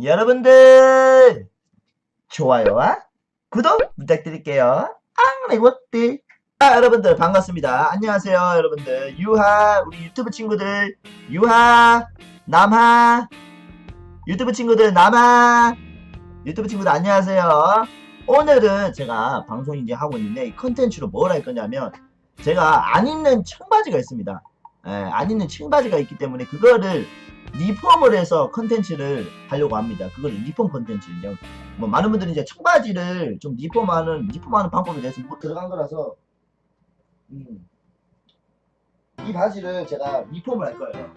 여러분들 좋아요와 구독 부탁드릴게요. 앙레고띠 아, 여러분들 반갑습니다. 안녕하세요, 여러분들. 유하 우리 유튜브 친구들 유하 남하 유튜브 친구들 남하 유튜브 친구들 안녕하세요. 오늘은 제가 방송 이제 하고 있는데 이 컨텐츠로 뭘 할 거냐면 제가 안 입는 청바지가 있습니다. 예, 안 입는 청바지가 있기 때문에 그거를 리폼을 해서 컨텐츠를 하려고 합니다. 그걸 리폼 컨텐츠. 이제 뭐 많은 분들이 이제 청바지를 좀 리폼하는 리폼하는 방법에 대해서 못 들어간 거라서 음. 이 바지를 제가 리폼을 할 거예요.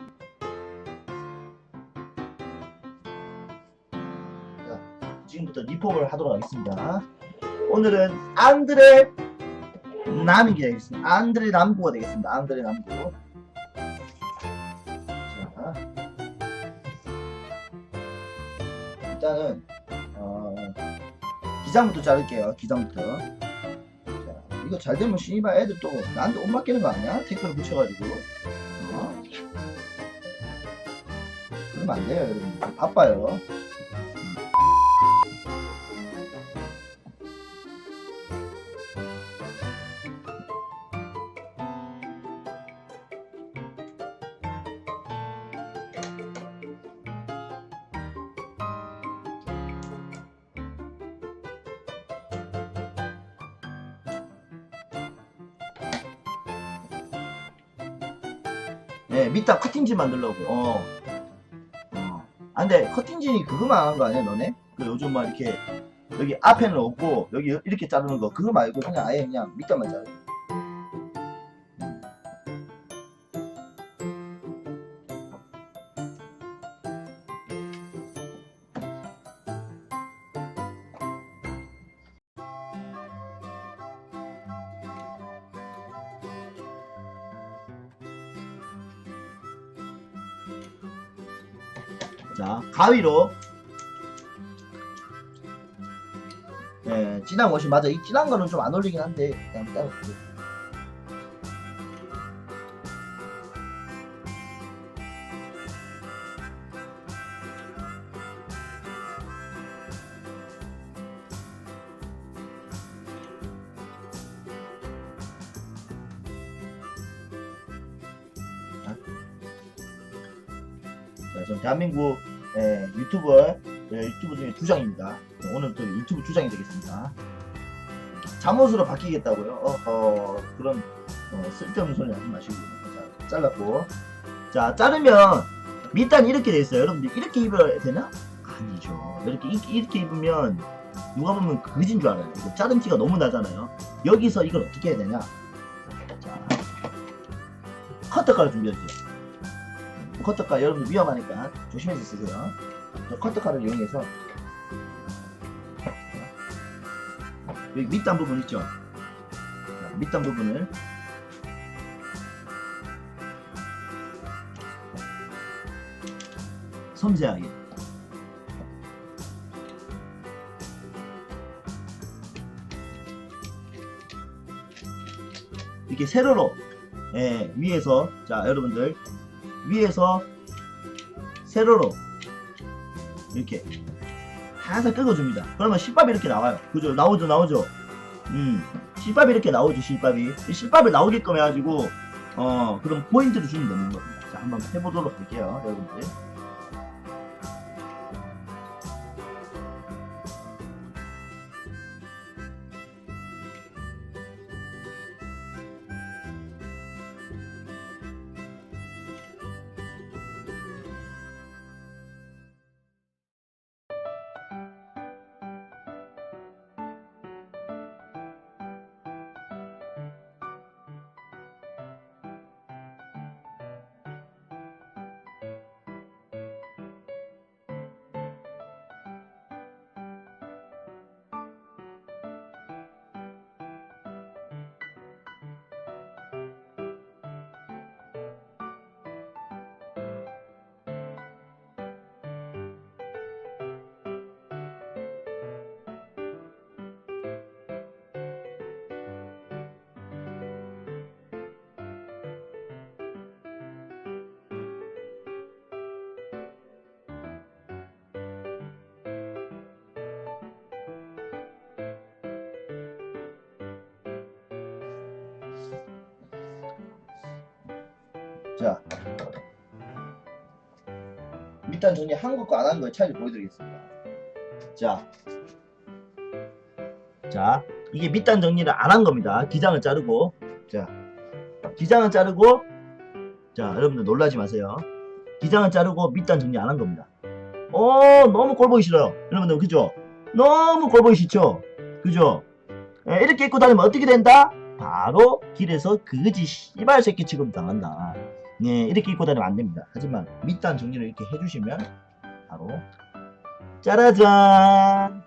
자, 지금부터 리폼을 하도록 하겠습니다. 오늘은 안드레 남이 되겠습니다. 안드레 남구가 되겠습니다. 안드레 남구. 일단은 어, 기장부터 자를게요. 기장부터. 자, 이거 잘 되면 씨발 애들 또 나한테 옷 맡기는 거 아니야? 태클을 붙여가지고. 어? 그러면 안 돼요, 여러분. 바빠요. 네, 밑단 커팅지 만들려고. 어. 어. 아, 근데 커팅진이 그거만 하는 거 아니야, 너네? 그 요즘 막 이렇게 여기 앞에는 없고 여기 이렇게 자르는 거 그거 말고 그냥 아예 그냥 밑단만 자르. 자, 가위로. 예, 진한 것이 맞아. 이 진한 거는 좀 안 어울리긴 한데, 그냥 따로. 자, 전 대한민국 예, 유튜버 예, 유튜브 중에 두 장입니다. 오늘 또 유튜브 두 장이 되겠습니다. 잠옷으로 바뀌겠다고요? 어, 어 그런 어, 쓸데없는 소리 하지 마시고 자, 잘랐고 자 자르면 밑단 이렇게 돼 있어요. 여러분들 이렇게 입어야 되나? 아니죠. 이렇게 이- 이렇게 입으면 누가 보면 그진 줄 알아요. 이거 자른 티가 너무 나잖아요. 여기서 이걸 어떻게 해야 되냐? 자 커터칼 준비해주세요. 커터칼 여러분 위험하니까 조심해서 쓰세요. 저 커터칼을 이용해서 여기 밑단 부분 있죠? 자, 밑단 부분을 섬세하게 이렇게 세로로 예, 위에서 자 여러분들 위에서 세로로 이렇게 살살 뜯어줍니다. 그러면 실밥이 이렇게 나와요. 그죠? 나오죠, 나오죠. 음, 실밥이 이렇게 나오죠, 실밥이. 이 실밥을 나오게끔 해가지고 어 그럼 포인트를 주면 되는 겁니다. 자, 한번 해보도록 할게요, 여러분들. 자 밑단 정리 한 것과 안 한 거의 차이를 보여드리겠습니다. 자, 자 이게 밑단 정리를 안 한 겁니다. 기장을 자르고 자 기장을 자르고 자 여러분들 놀라지 마세요. 기장을 자르고 밑단 정리 안 한 겁니다. 어 너무 꼴 보기 싫어요. 여러분들 그죠? 너무 꼴 보기 싫죠? 그죠? 예, 이렇게 입고 다니면 어떻게 된다? 바로 길에서 그지 씨발 새끼 취급 당한다. 예, 이렇게 입고 다니면 안 됩니다. 하지만 밑단 정리를 이렇게 해주시면 바로 짜라잔.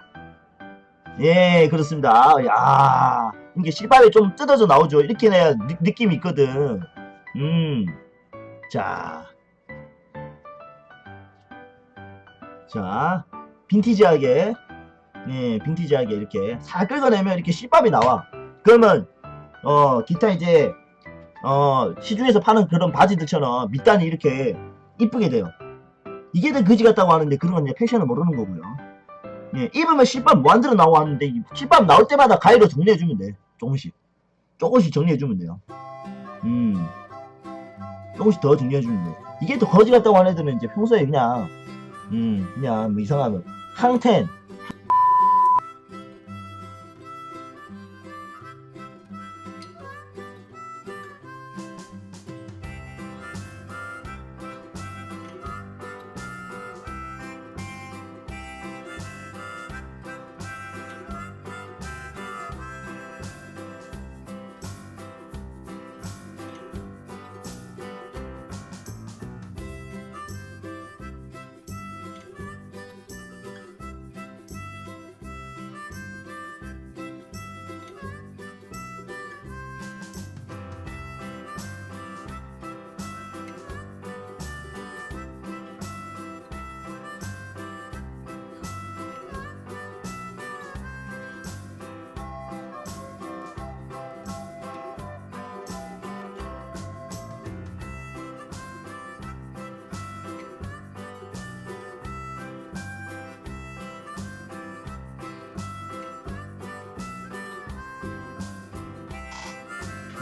예, 그렇습니다. 야, 이게 씨발이 좀 뜯어져 나오죠. 이렇게 내야 느, 느낌이 있거든. 음, 자, 자, 빈티지하게, 예, 빈티지하게 이렇게 살 긁어내면 이렇게 씨밥이 나와. 그러면 어 기타 이제 어 시중에서 파는 그런 바지들처럼 밑단이 이렇게 이쁘게 돼요. 이게 더 거지 같다고 하는데 그런 건 패션을 모르는 거고요. 예, 입으면 씨밥 무한대로 나와 하는데 이 씨밥 나올 때마다 가위로 정리해주면 돼. 조금씩. 조금씩 정리해주면 돼요. 음. 조금씩 더 정리해주면 돼. 이게 더 거지 같다고 하는 애들은 이제 평소에 그냥 음 그냥 뭐 이상하면 항텐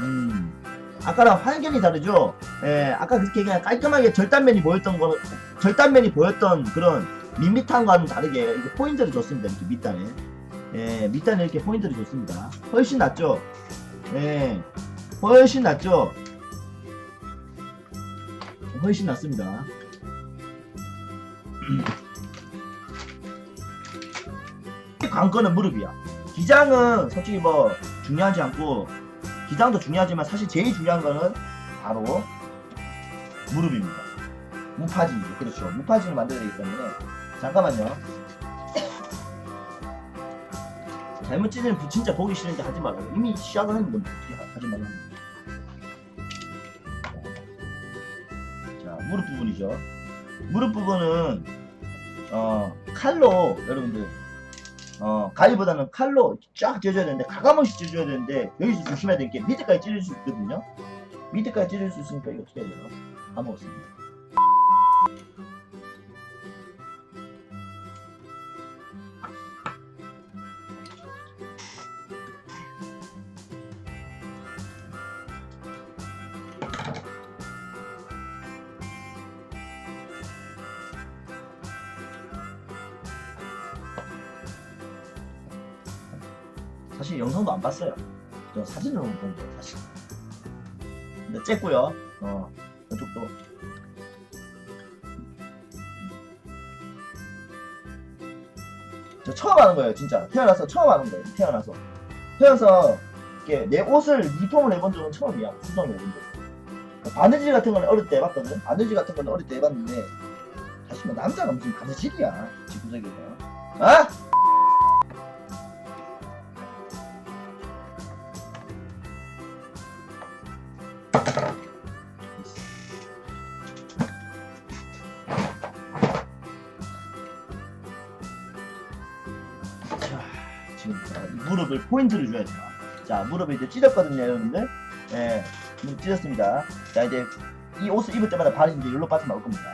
음, 아까랑 확연히 다르죠? 예, 아까 그렇게 그냥 깔끔하게 절단면이 보였던 거는, 절단면이 보였던 그런 밋밋함과는 다르게, 이렇게 포인트를 줬습니다. 이렇게 밑단에. 예, 밑단에 이렇게 포인트를 줬습니다. 훨씬 낫죠? 예, 훨씬 낫죠? 훨씬 낫습니다. 관건은 무릎이야. 기장은 솔직히 뭐 중요하지 않고 기장도 중요하지만 사실 제일 중요한 거는 바로 무릎입니다. 무파진이죠. 그렇죠. 무파진을 만들어야 되기 때문에 잠깐만요. 잘못 부- 진짜 보기 싫은데 하지 말라고. 이미 시작을 했는데 뭐 어떻게 하- 하지 말라고. 자, 무릎 부분이죠. 무릎 부분은 어, 칼로 여러분들 어, 가위보다는 칼로 쫙 찢어줘야 되는데 가감없이 찢어줘야 되는데 여기서 조심해야 될게 밑에까지 찢을 수 있거든요. 밑에까지 찢을 수 있으니까 이거 어떻게 해야 돼요? 까먹었습니다. 사실 영상도 안 봤어요. 저 사진으로만 본 거예요, 사실. 근데 쨌고요. 어, 이쪽도. 저 처음 하는 거예요, 진짜. 태어나서 처음 하는 거예요, 태어나서. 태어나서 이렇게 내 옷을 리폼을 해본 적은 처음이야, 수정을 해본 적. 바느질 같은 거는 어릴 때 해봤거든. 바느질 같은 거는 어릴 때 해봤는데 사실 뭐 남자가 무슨 바느질이야, 지구적이가. 아? 포인트를 줘야 돼요. 자, 무릎을 이제 찢었거든요, 여러분들. 예, 무릎 찢었습니다. 자, 이제 이 옷을 입을 때마다 발이 이제 여기로 빠져 나올 겁니다.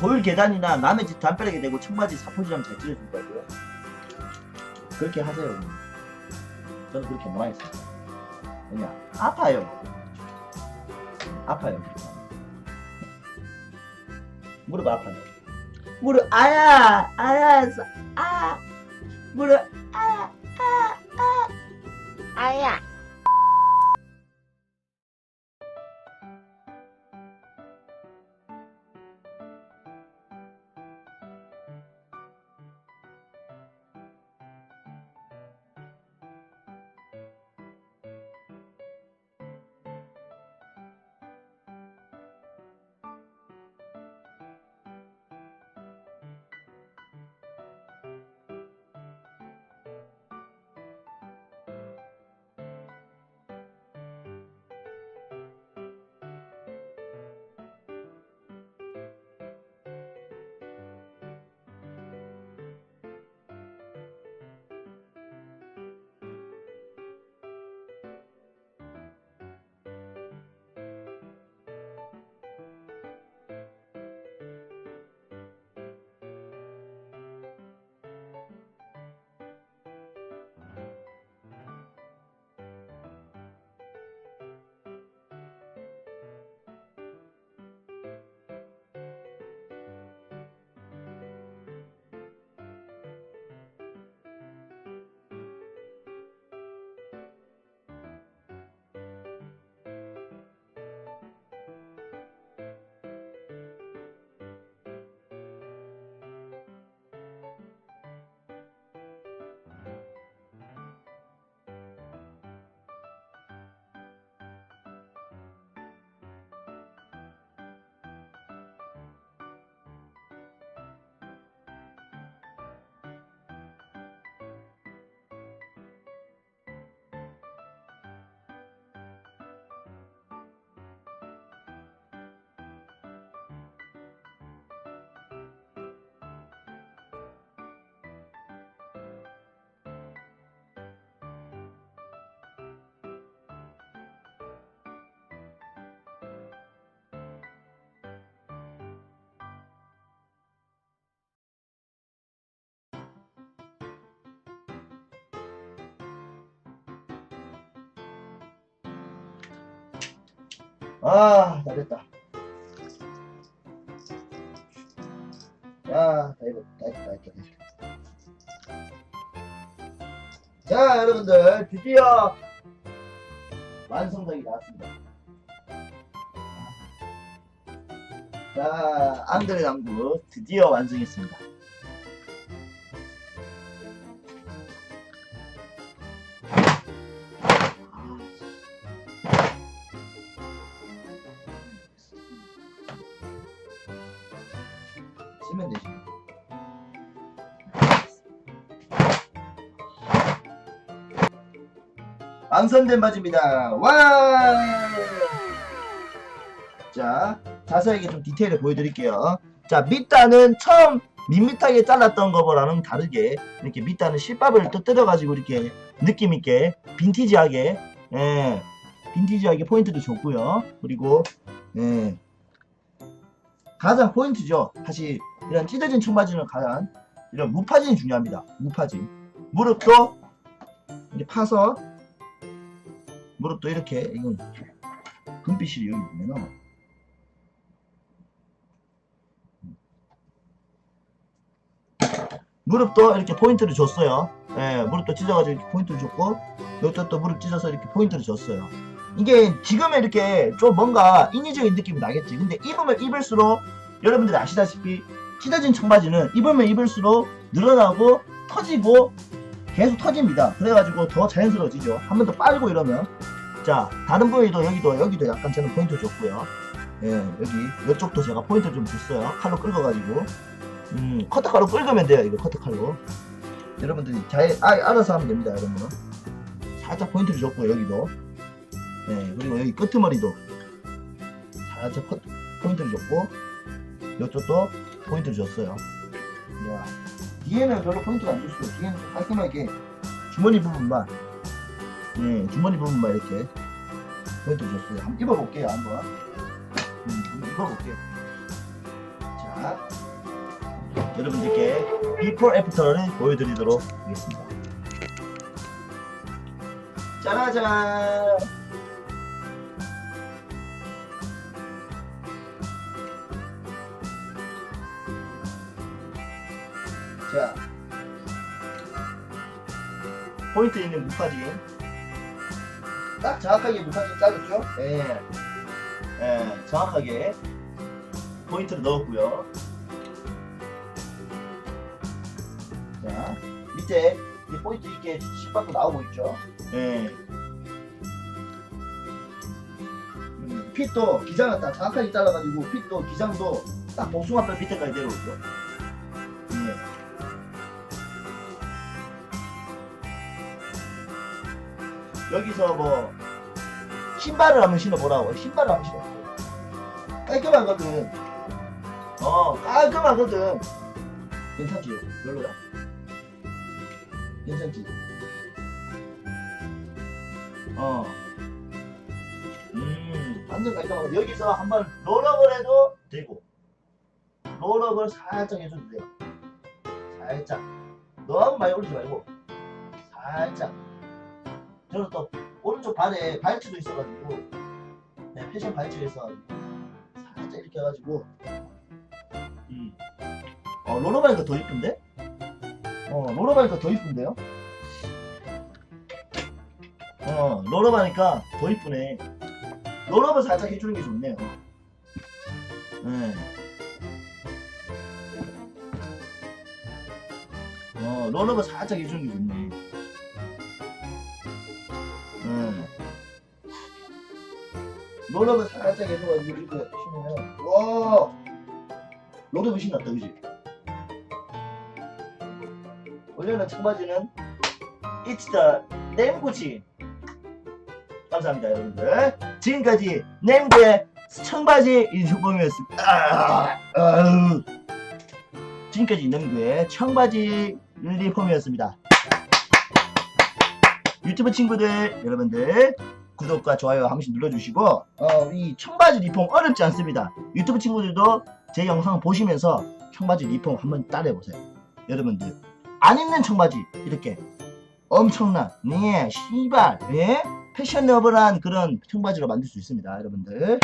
돌 계단이나 남의 집 담벼락에 대고 청바지 사포지랑 잘 찢어줄 거고요. 그렇게 하세요. 저는 그렇게 못 하겠습니다. 왜냐? 아파요. 아파요. 무릎 아파요. 무릎 아야 아야 사- 아 무릎 아아 아야 아, 다 됐다. 자, 다 했다, 다 했다, 다 했다, 다 했다. 자, 여러분들, 드디어 완성작이 나왔습니다. 자, 안드레 남구 드디어 완성했습니다. 완성된 바지입니다. 와! 자, 자세하게 좀 디테일을 보여드릴게요. 자, 밑단은 처음 밋밋하게 잘랐던 거보다는 다르게 이렇게 밑단은 실밥을 떠들어가지고 이렇게 느낌있게 빈티지하게 예, 빈티지하게 포인트도 줬고요. 그리고 예, 가장 포인트죠. 사실 이런 찢어진 청바지는 가장 이런 무파진이 중요합니다. 무파진. 무릎도 이렇게 파서 무릎도 이렇게 이건 금빛이 여기 보면은 무릎도 이렇게 포인트를 줬어요. 예, 무릎도 찢어가지고 이렇게 포인트를 줬고 이것도 또 무릎 찢어서 이렇게 포인트를 줬어요. 이게 지금은 이렇게 좀 뭔가 인위적인 느낌이 나겠지. 근데 입으면 입을수록 여러분들이 아시다시피 찢어진 청바지는 입으면 입을수록 늘어나고 터지고 계속 터집니다. 그래가지고 더 자연스러워지죠. 한 번 더 빨고 이러면 자 다른 부위도 여기도 여기도 약간 저는 포인트 줬고요. 예 여기 이쪽도 제가 포인트 좀 줬어요. 칼로 긁어가지고 음 커터 칼로 긁으면 돼요. 이거 커터 칼로 여러분들이 잘 아, 알아서 하면 됩니다. 여러분 살짝 포인트를 줬고 여기도 네 그리고 여기 끄트머리도 살짝 포, 포인트를 줬고 이쪽도 포인트를 줬어요. 야, 뒤에는 별로 포인트가 안 줬어요. 뒤에는 좀 깔끔하게 주머니 부분만, 네, 주머니 부분만 이렇게 줬어요. 한번 입어볼게요, 한번. 음, 입어볼게요. 자, 자, 여러분들께 비포 애프터를 보여드리도록 하겠습니다. 짜라잔! 자, 포인트 있는 무파진. 딱 정확하게 무파진 짜겠죠? 예. 예, 정확하게 포인트를 넣었고요. 자, 밑에 이 포인트 있게 씹받고 나오고 있죠? 예. 음, 핏도 기장을 딱 정확하게 잘라가지고 핏도 기장도 딱 복숭아뼈 밑에까지 내려오죠. 여기서 뭐 신발을 한번 신어보라고. 신발을 한번 신어 깔끔하거든. 어 깔끔하거든. 괜찮지? 별로야 괜찮지? 어. 음, 완전 깔끔하고 여기서 한번 롤업을 해도 되고. 롤업을 살짝 해줘도 돼요. 살짝. 너무 많이 올리지 말고. 살짝 저는 또 오른쪽 발에 발치도 있어가지고 네, 패션 발치가 있어가지고 살짝 이렇게 해가지고 음. 어 롤러바니까 더 이쁜데? 어 롤러바니까 더 이쁜데요? 어 롤러바니까 더 이쁘네 롤러를 살짝 해주는 게 좋네요 네. 어 롤러를 살짝 해주는 게 좋네 롤업을 살짝 해줘가지고 이렇게 신으면 와! 롤업이 신났다 그지? 원래는 청바지는 It's the 네임구지 감사합니다 여러분들. 지금까지 네임구의 청바지 유튜브였습니다. 아, 아우. 지금까지 네임구의 청바지 리폼이었습니다. 유튜브 친구들 여러분들 구독과 좋아요 한 번씩 눌러주시고 어, 이 청바지 리폼 어렵지 않습니다 유튜브 친구들도 제 영상 보시면서 청바지 리폼 한번 따라해보세요 여러분들 안 입는 청바지 이렇게 엄청난 네 씨발 예? 패셔너블한 그런 청바지로 만들 수 있습니다 여러분들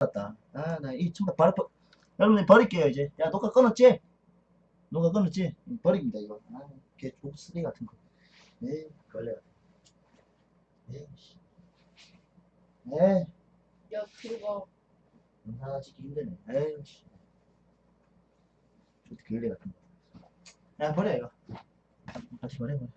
맞다. 아, 나 이 청바 바로 버... 여러분들 버릴게요 이제. 야, 녹화 끊었지? 녹화 끊었지? 응, 버립니다 이거. 아, 개 족쓰리 같은 거. 네, 걸레 같은 거. 네, 씨. 네, 야 그거 영상 찍기 힘드네. 에이, 씨. 저 걸레 같은 거. 야, 버려 이거. 같이 버려 버려.